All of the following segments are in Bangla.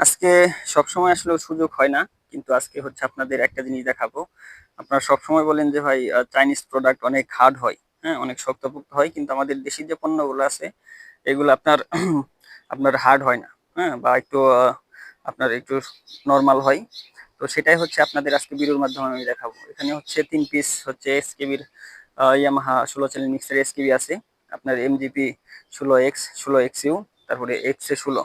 আজকে সবসময় আসলে সুযোগ হয় না, কিন্তু আজকে হচ্ছে আপনাদের একটা জিনিস দেখাবো। আপনারা সবসময় বলেন যে, ভাই চাইনিজ প্রোডাক্ট অনেক হার্ড হয়। হ্যাঁ অনেক শক্তপোক্ত হয়, কিন্তু আমাদের দেশি যে পণ্যগুলো আছে, এগুলো আপনার আপনার হার্ড হয় না হ্যাঁ বা একটু আপনার একটু নর্মাল হয়। তো সেটাই হচ্ছে আপনাদের আজকে বিরুর মাধ্যমে আমি দেখাবো। এখানে হচ্ছে তিন পিস হচ্ছে এসকেবির ইয়ামাহা ষোলো চ্যানেল মিক্সার এসকেবি আছে। আপনার এমজিপি ষোলো এক্স ষোলো এক্স ইউ তারপরে এক্স এ ষোলো।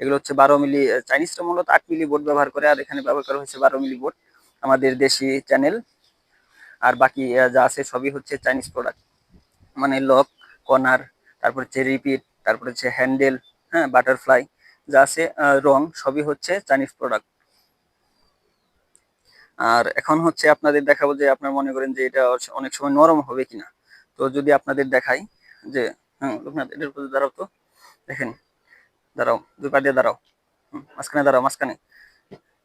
এগুলো হচ্ছে বারো মিলি চাইনিজটা মূলত আট মিলি বোর্ড ব্যবহার করে, আর এখানে ব্যবহার করা হয়েছে বারো মিলি বোর্ড আমাদের দেশি চ্যানেল আর বাকি যা আছে সবই হচ্ছে চাইনিজ প্রোডাক্ট মানে লক, কর্নার, তারপর হচ্ছে রিপিট, তারপর হচ্ছে হ্যান্ডেল হ্যাঁ বাটারফ্লাই, যা আছে রং, সবই হচ্ছে চাইনিজ প্রোডাক্ট আর এখন হচ্ছে আপনাদের দেখাবো যে আপনার মনে করেন যে এটা অনেক সময় নরম হবে কিনা। তো যদি আপনাদের দেখাই যে হ্যাঁ এটার দাঁড়াও তো। দেখেন। দাঁড়াও, দুই পা দিয়ে দাঁড়াও। মাঝখানে দাঁড়াও, মাঝখানে।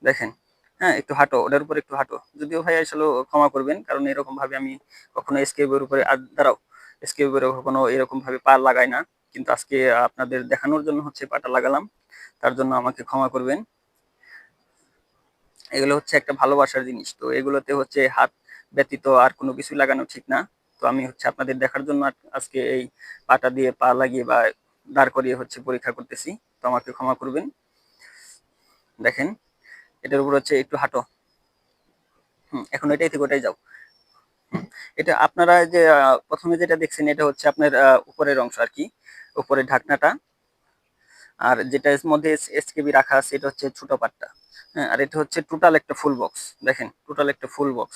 দেখেন হ্যাঁ একটু হাঁটো ওটার উপর একটু হাঁটো। যদিও ভাই আসলে ক্ষমা করবেন, কারণ এরকম ভাবে আমি কখনো এসকেপের উপরে আর- দাঁড়াও এসকেপের কখনো এরকম ভাবে পা লাগাই না। কিন্তু আজকে আপনাদের দেখানোর জন্য হচ্ছে পাটা লাগালাম, তার জন্য আমাকে ক্ষমা করবেন। এগুলো হচ্ছে একটা ভালোবাসার জিনিস, তো এগুলোতে হচ্ছে হাত ব্যতীত আর কোনো কিছু লাগানো ঠিক না। তো আমি হচ্ছে আপনাদের দেখার জন্য আজ- আজকে এই পাটা দিয়ে পা লাগিয়ে বা দাঁড় করিয়ে হচ্ছে পরীক্ষা করতেছি, তো আমাকে ক্ষমা করবেন। দেখেন, এটার উপর হচ্ছে একটু হাঁটো। হুম, এখন এটাই থেকে ওটাই যাও। এটা আপনারা যে প্রথমে যেটা দেখছেন, এটা হচ্ছে আপনার উপরের অংশ আর কি, উপরের ঢাকনাটা। আর যেটা এর মধ্যে এসকেবি রাখা আছে, এটা হচ্ছে ছোট পাটটা। হ্যাঁ আর এটা হচ্ছে টোটাল একটা ফুল বক্স। দেখেন, টোটাল একটা ফুল বক্স।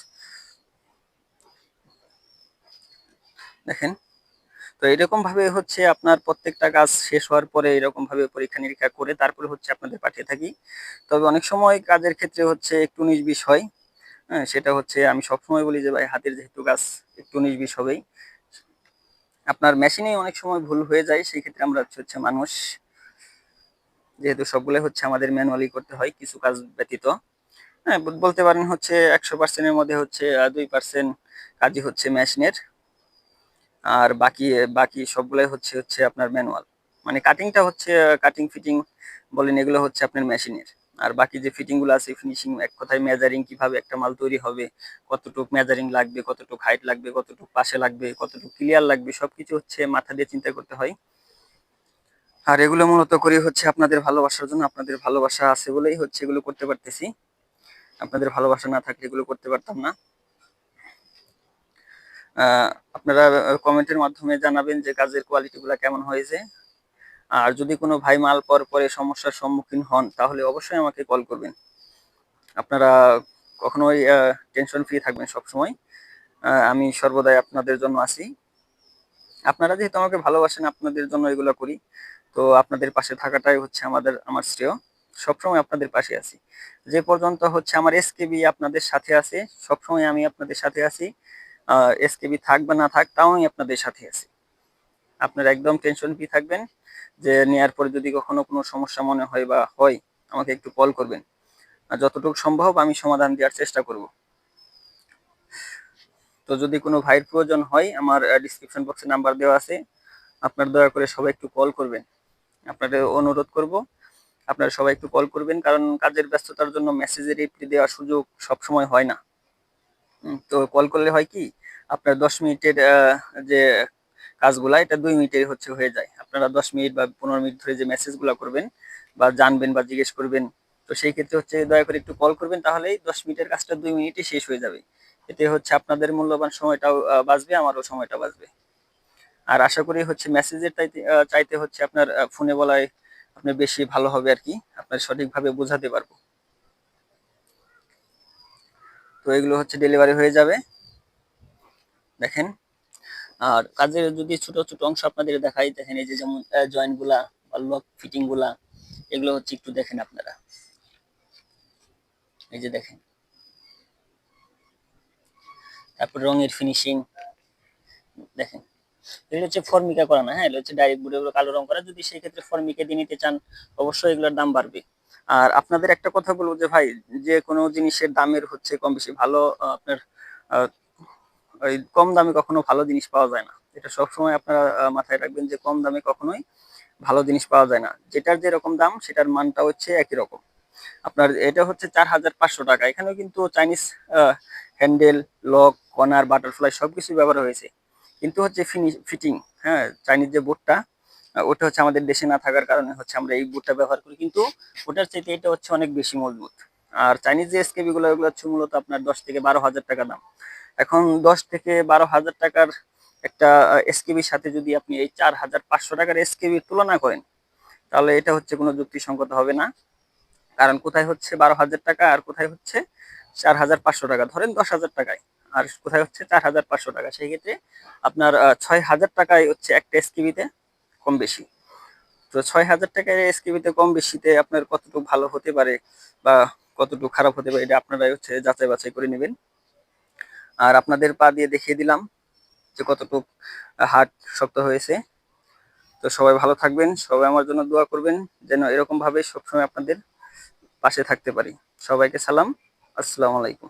দেখেন তো এরকম ভাবে হচ্ছে আপনার প্রত্যেকটা কাজ শেষ হওয়ার পরে এরকম ভাবে পরীক্ষা নিরীক্ষা করে তারপরে হচ্ছে আপনাদের পাঠিয়ে থাকি। তবে অনেক সময় কাজের ক্ষেত্রে হচ্ছে একটু বিশ হয়। হ্যাঁ সেটা হচ্ছে আমি সবসময় বলি যে, ভাই, হাতের যেহেতু কাজ, একটু বিশ হবেই। আপনার মেশিনেই অনেক সময় ভুল হয়ে যায়, সেই ক্ষেত্রে আমরা হচ্ছে হচ্ছে মানুষ। যেহেতু সবগুলো হচ্ছে আমাদের ম্যানুয়ালি করতে হয়, কিছু কাজ ব্যতীত। হ্যাঁ বল- বলতে পারেন হচ্ছে একশো পার্সেন্টের মধ্যে হচ্ছে দুই পার্সেন্ট কাজই হচ্ছে মেশিনের। আর বাকি বাকি সবগুলাই হচ্ছে হচ্ছে আপনার ম্যানুয়াল মানে কাটিংটা হচ্ছে কাটিং ফিটিং বলেন, এগুলো হচ্ছে আপনার মেশিনের আর বাকি যে ফিটিংগুলো আছে ফিনিশিং এক কথায় মেজারিং কীভাবে একটা মাল তৈরি হবে, কতটুকু মেজারিং লাগবে, কতটুকু হাইট লাগবে, কতটুকু পাশে লাগবে, কতটুকু ক্লিয়ার লাগবে, সবকিছু হচ্ছে মাথা দিয়ে চিন্তা করতে হয়। আর এগুলো মূলত করি হচ্ছে আপনাদের ভালোবাসার জন্য, আপনাদের ভালোবাসা আছে বলেই হচ্ছে এগুলো করতে পারতেছি। আপনাদের ভালোবাসা না থাকলে এগুলো করতে পারতাম না। আপনারা কমেন্টের মাধ্যমে জানাবেন যে কাজের কোয়ালিটিগুলো কেমন হয়েছে। আর যদি কোনো ভাই মাল পর পরে সমস্যার সম্মুখীন হন, তাহলে অবশ্যই আমাকে কল করবেন। আপনারা কখনোই টেনশন ফ্রি থাকবেন সবসময়। আমি সর্বদাই আপনাদের জন্য আছি। আপনারা যেহেতু আমাকে ভালোবাসেন, আপনাদের জন্য এগুলো করি। তো আপনাদের পাশে থাকাটাই হচ্ছে আমাদের, আমার শ্রেয়। সবসময় আপনাদের পাশে আছি। যে পর্যন্ত হচ্ছে আমার এসকেবি আপনাদের সাথে আছে, সবসময় আমি আপনাদের সাথে আছি। এসকেবি থাক বা না থাক, তাও আমি আপনাদের সাথে আছি। আপনারা একদম টেনশন ফ্রি থাকবেন, যে নেয়ার পরে যদি কখনো কোনো সমস্যা মনে হয় বা হয়, আমাকে একটু কল করবেন। যতটুকু সম্ভব আমি সমাধান দেওয়ার চেষ্টা করব। তো যদি কোনো ভাইয়ের প্রয়োজন হয়, আমার ডিসক্রিপশন বক্সে নাম্বার দেওয়া আছে। আপনার দয়া করে সবাই একটু কল করবেন। আপনাদের অনুরোধ করব, আপনারা সবাই একটু কল করবেন, কারণ কাজের ব্যস্ততার জন্য মেসেজের রিপ্লাই দেওয়ার সুযোগ সব সময় হয় না। তো কল করলে হয় কি আপনার দশ মিনিটের যে কাজগুলা, এটা দুই মিনিটের হচ্ছে হয়ে যায়। আপনারা দশ মিনিট বা পনেরো মিনিট ধরে যে মেসেজগুলো করবেন বা জানবেন বা জিজ্ঞেস করবেন, তো সেই ক্ষেত্রে হচ্ছে দয়া করে একটু কল করবেন, তাহলেই দশ মিনিটের কাজটা দুই মিনিটে শেষ হয়ে যাবে। এতে হচ্ছে আপনাদের মূল্যবান সময়টাও বাঁচবে, আমারও সময়টা বাঁচবে। আর আশা করি হচ্ছে মেসেজের চাইতে চাইতে হচ্ছে আপনার ফোনে বলায় আপনার বেশি ভালো হবে আর কি। আপনার সঠিকভাবে বোঝাতে পারব। তো এগুলো হচ্ছে ডেলিভারি হয়ে যাবে। দেখেন। আর কাজের যদি ছোট ছোট অংশ আপনাদের দেখাই, দেখেন এই যে যেমন জয়েন্টগুলা বা লক ফিটিংগুলা, এগুলো হচ্ছে একটু দেখেন আপনারা। এই যে দেখেন। তারপর রঙের ফিনিশিং দেখেন। এগুলো হচ্ছে ফর্মিকা করা না হ্যাঁ এগুলো হচ্ছে ডাইরেক্ট বোর্ডে কালো রং করা। যদি সেই ক্ষেত্রে ফর্মিকা দিয়ে নিতে চান, অবশ্যই এগুলোর দাম বাড়বে। আর আপনাদের একটা কথা বলব যে ভাই, যে কোনো জিনিসের দামের হচ্ছে কম বেশি ভালো আপনার ওই কম দামে কখনো ভালো জিনিস পাওয়া যায় না। এটা সবসময় আপনারা মাথায় রাখবেন যে কম দামে কখনোই ভালো জিনিস পাওয়া যায় না। যেটার যেরকম দাম, সেটার মানটা হচ্ছে একই রকম। আপনার এটা হচ্ছে চার হাজার পাঁচশো টাকা। এখানেও কিন্তু Chinese handle, lock, corner, butterfly সব কিছুই ব্যবহার হয়েছে। কিন্তু হচ্ছে ফিনিশ ফিটিং হ্যাঁ চাইনিজ যে বোর্ডটা ওটা হচ্ছে আমাদের দেশে না থাকার কারণে হচ্ছে আমরা এই বোর্ডটা ব্যবহার করি। কিন্তু ওটার চাইতে এটা হচ্ছে অনেক বেশি মজবুত। আর চাইনিজ যে এসকেবি গুলো, এগুলো হচ্ছে মূলত আপনার দশ থেকে বারো হাজার টাকা দাম। এখন দশ থেকে বারো হাজার টাকার একটা এসকেবির সাথে যদি আপনি এই চার হাজার পাঁচশো টাকার এসকেবির তুলনা করেন, তাহলে এটা হচ্ছে কোনো যুক্তিসঙ্গত হবে না। কারণ কোথায় হচ্ছে বারো হাজার টাকা আর কোথায় হচ্ছে চার হাজার পাঁচশো টাকা? ধরেন দশ হাজার টাকায়। আর কোথায় হচ্ছে চার হাজার পাঁচশো টাকা? সেই ক্ষেত্রে আপনার ছয় হাজার টাকায় হচ্ছে একটা এসকিবিতে কম বেশি। তো ছয় হাজার টাকায় এসকিবিতে কম বেশিতে আপনার কতটুকু ভালো হতে পারে বা কতটুকু খারাপ হতে পারে এটা আপনারাই হচ্ছে যাচাই বাছাই করে নেবেন। আর আপনাদের পা দিয়ে দেখিয়ে দিলাম যে কতটুকু হাট শক্ত হয়েছে। তো সবাই ভালো থাকবেন, সবাই আমার জন্য দোয়া করবেন যেন এরকমভাবে সবসময় আপনাদের পাশে থাকতে পারি। সবাইকে সালাম, আসসালামু আলাইকুম।